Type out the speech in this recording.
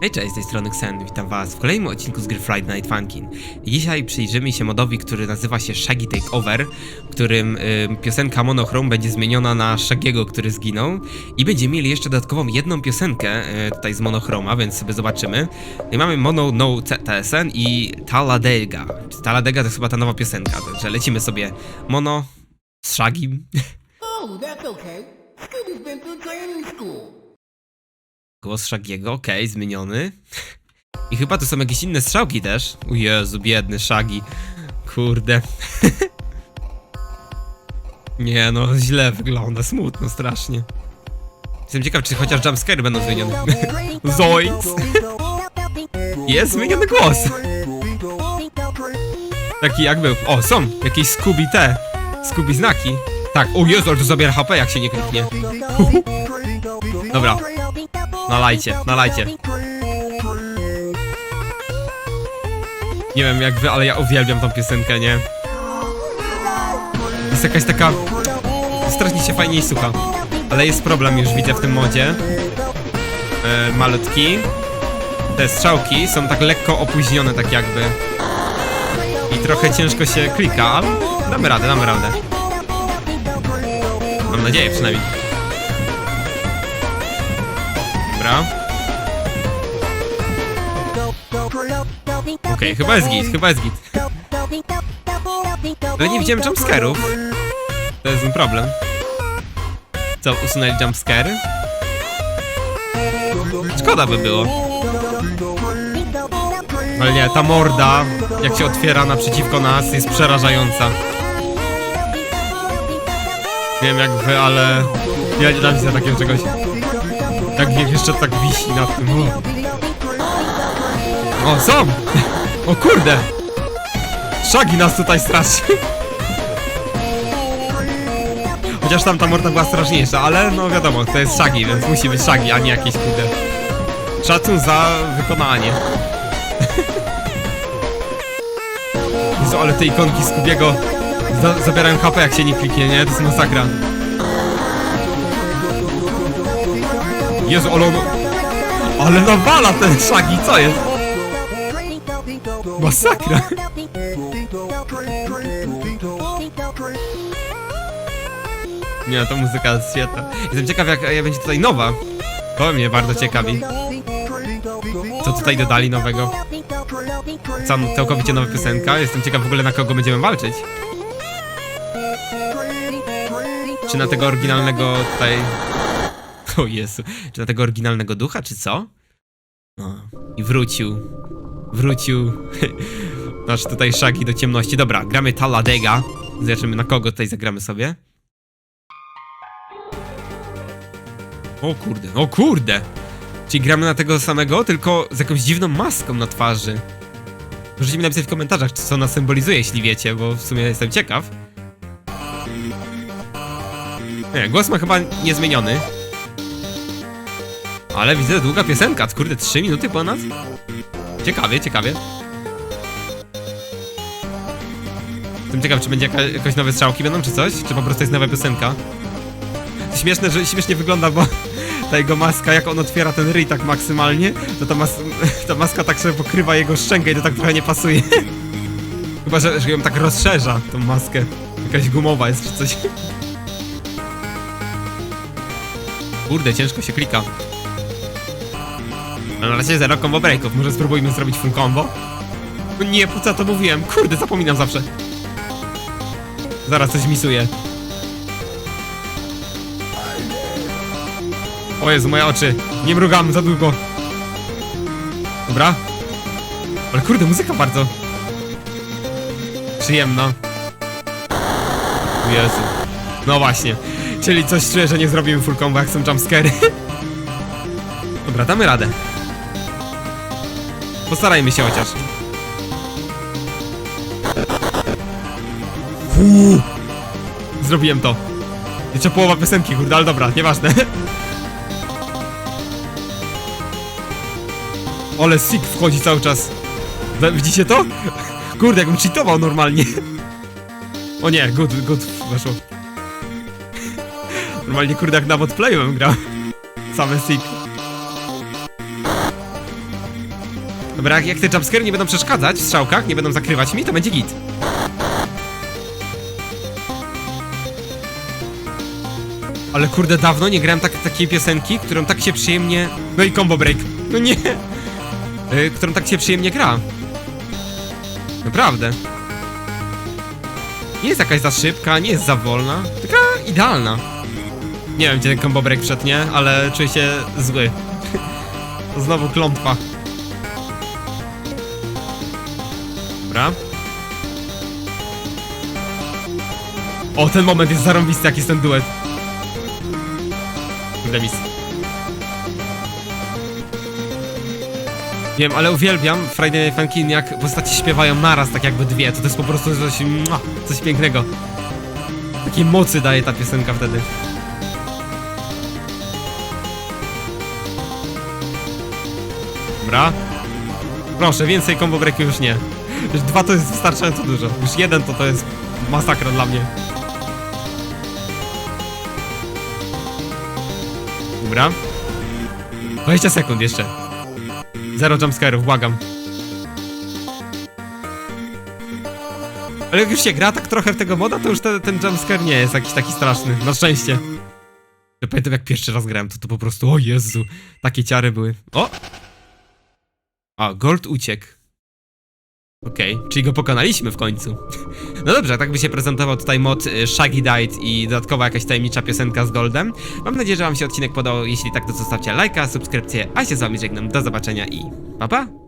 Hej, cześć, z tej strony Xen, witam was w kolejnym odcinku z gry Friday Night Funkin. Dzisiaj przyjrzymy się modowi, który nazywa się Shaggy Takeover, w którym ym, piosenka Monochrome będzie zmieniona na Shaggy'ego, który zginął i będziemy mieli jeszcze dodatkową jedną piosenkę y, tutaj z Monochroma, więc sobie zobaczymy. I mamy Mono No TSN i Talladega. Talladega to jest chyba ta nowa piosenka, także lecimy sobie Mono z Shaggym. Oh, that's okay. Głos Shaggy'ego, okej, zmieniony. I chyba to są jakieś inne strzałki też. O Jezu, biedny Shaggy. Kurde. Nie no, źle wygląda, smutno strasznie. Jestem ciekaw, czy chociaż jumpscare będą zmienione. Zoinks! Jest zmieniony głos! Taki jak był. O, są! Jakieś Scooby te. Scooby znaki. Tak, o Jezu, ale to zabiera HP jak się nie kliknie. Dobra, nalajcie, nalajcie. Nie wiem jak wy, ale ja uwielbiam tą piosenkę, nie? Jest jakaś taka... Strasznie się fajnie słucha. Ale jest problem już widzę w tym modzie. E, malutki. Te strzałki są tak lekko opóźnione, tak jakby. I trochę ciężko się klika, ale damy radę, damy radę. Mam nadzieję przynajmniej. Dobra. Okej, chyba jest git, chyba jest git. Ale nie widziałem jumpscare'ów. To jest problem. Co, usunęli jumpscare? Szkoda by było. Ale nie, ta morda, jak się otwiera naprzeciwko nas, jest przerażająca. Nie wiem jak wy, ale ja nienawidzę takiego czegoś. Tak jak jeszcze tak wisi nad tym. O, o są! O kurde! Szagi nas tutaj straszy. Chociaż tam ta morda była straszniejsza, ale no wiadomo, to jest Shaggy, więc musi być Shaggy, a nie jakieś kurde. Szacun za wykonanie. Jezu, ale te ikonki z Kubiego za zabierają HP jak się nie kliknie, nie? To jest masakra. Jezu, ale. Ale nawala ten Shaggy, co jest? Masakra. Nie, ta muzyka jest świetna. Jestem ciekaw, jak będzie tutaj nowa. To mnie bardzo ciekawi. Co tutaj dodali nowego? Całkowicie nowa piosenka. Jestem ciekaw w ogóle na kogo będziemy walczyć. Czy na tego oryginalnego tutaj... O Jezu. Czy na tego oryginalnego ducha, czy co? No. I wrócił. Wrócił. Nasz tutaj Shaggy do ciemności. Dobra, gramy Talladega. Zobaczymy na kogo tutaj zagramy sobie. O kurde, o kurde! Czyli gramy na tego samego, tylko z jakąś dziwną maską na twarzy. Możecie mi napisać w komentarzach, co ona symbolizuje, jeśli wiecie, bo w sumie jestem ciekaw. Nie, głos ma chyba niezmieniony. Ale widzę, długa piosenka, kurde, 3 minuty ponad? Ciekawie, ciekawie. Jestem ciekaw, czy będzie jaka, jakoś nowe strzałki będą, czy coś? Czy po prostu jest nowa piosenka? Śmieszne, że śmiesznie wygląda, bo ta jego maska, jak on otwiera ten ryj tak maksymalnie, to ta, mas ta maska tak sobie pokrywa jego szczękę i to tak trochę nie pasuje. Chyba, że, że ją tak rozszerza, tą maskę. Jakaś gumowa jest czy coś. Kurde, ciężko się klika. Na razie zero combo breaków, może spróbujmy zrobić full combo? No nie, po co to mówiłem? Kurde, zapominam zawsze. Zaraz coś misuję. O Jezu, moje oczy. Nie mrugam za długo. Dobra. Ale kurde, muzyka bardzo przyjemna. Jezu. No właśnie. Czyli coś czuję, że nie zrobimy full combo, jak są jumpscary. Dobra, damy radę. Postarajmy się chociaż. Zrobiłem to. Jeszcze połowa piosenki, kurde, ale dobra, nieważne. Ale Sik wchodzi cały czas. Widzicie to? Kurde, jakbym cheatował normalnie. O nie, good, good, weszło. Normalnie, kurde, jak na botplayu bym grał. Same Sik. Dobra, jak, te jumpscare nie będą przeszkadzać w strzałkach, nie będą zakrywać mi, to będzie git. Ale kurde, dawno nie grałem tak, takiej piosenki, którą tak się przyjemnie... No i combo break. No nie! Y, którą tak się przyjemnie gra. Naprawdę. Nie jest jakaś za szybka, nie jest za wolna, taka idealna. Nie wiem, gdzie ten combo break wszedł? Ale czuję się zły. znowu klątwa. Dobra. O, ten moment jest zarąbisty, jak jest ten duet. Kurde. Nie wiem, ale uwielbiam Friday Night Funkin', jak postaci śpiewają naraz, tak jakby dwie. To to jest po prostu coś, coś pięknego. Takiej mocy daje ta piosenka wtedy. Dobra. Proszę, więcej combo breaku już nie. Już dwa to jest wystarczająco dużo. Już jeden to to jest masakra dla mnie. Dobra. 20 sekund jeszcze. Zero jumpscare'ów, błagam. Ale jak już się gra tak trochę w tego moda, to już te, ten jumpscare nie jest jakiś taki straszny. Na szczęście. Ja pamiętam jak pierwszy raz grałem, to to po prostu, o Jezu, takie ciary były. O! A, Gold uciekł. Okej, czyli go pokonaliśmy w końcu. No dobrze, tak by się prezentował tutaj mod y, Shaggy Died i dodatkowa jakaś tajemnicza piosenka z Goldem. Mam nadzieję, że wam się odcinek podobał. Jeśli tak, to zostawcie lajka, subskrypcję, a się z wami żegnam. Do zobaczenia i pa pa!